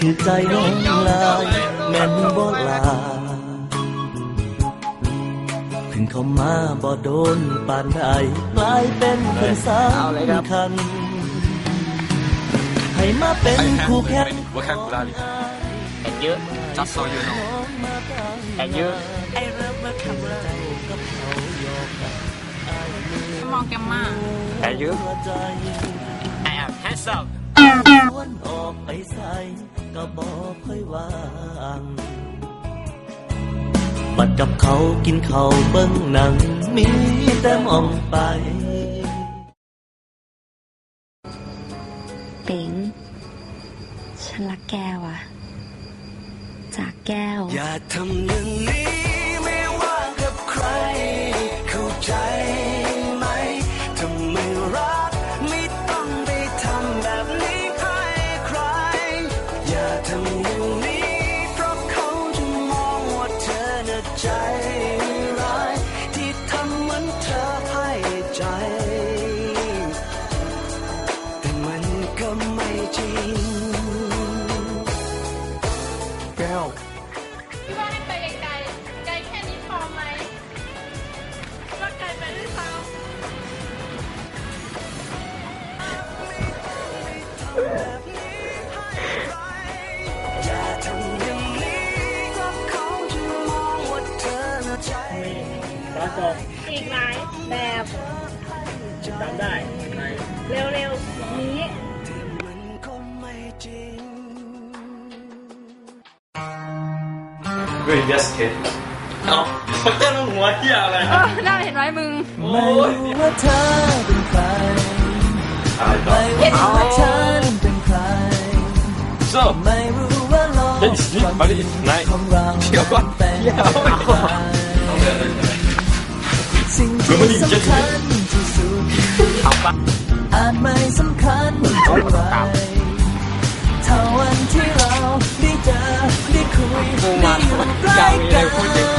ถือใจน้องลายแม่นบ่ลาเพิ่งเข้ามาบ่โดนปานใดกลายเป็นคนสำคัญให้มาเป็นคู่แข่ง vocabulary แข่งเยอะ just so you know แข่งเยอะไอเลิฟเมื่อคำเลิฟมองแกมมาแข่งเยอะ I am handsome วนออกไปใส่ก็บอกค่อยวางบัดกับเขากินเขาวเบิ้งหนัง มีแต่มองไปปิงฉันรักแกว่ะ จากแก้ว อย่าทำอย่างนี้ ร้ายที่ทำเหมือนเธอให้ใจ แต่มันก็ไม่จริง อีกหลายแบบจำได้ไหมเร็วๆนี้เฮ้ย yes kid เอาเขาเต้นหัวเหี้ยอะไรเออน่าเห็นไหมมึงไม่รู้ว่าเธอเป็นใครไม่รู้ว่าฉันเป็นใคร so ไม่รู้ว่าลกเฮ้ยนี่มาดินายของเรเดี๋ยวก่อนเดี๋ยวอย่างไร สิ่งที่สำคัญที่สุดอาจไม่สำคัญเท่าไรเท่าวันที่เราได้เจอได้คุยได้อยู่ใกล้กัน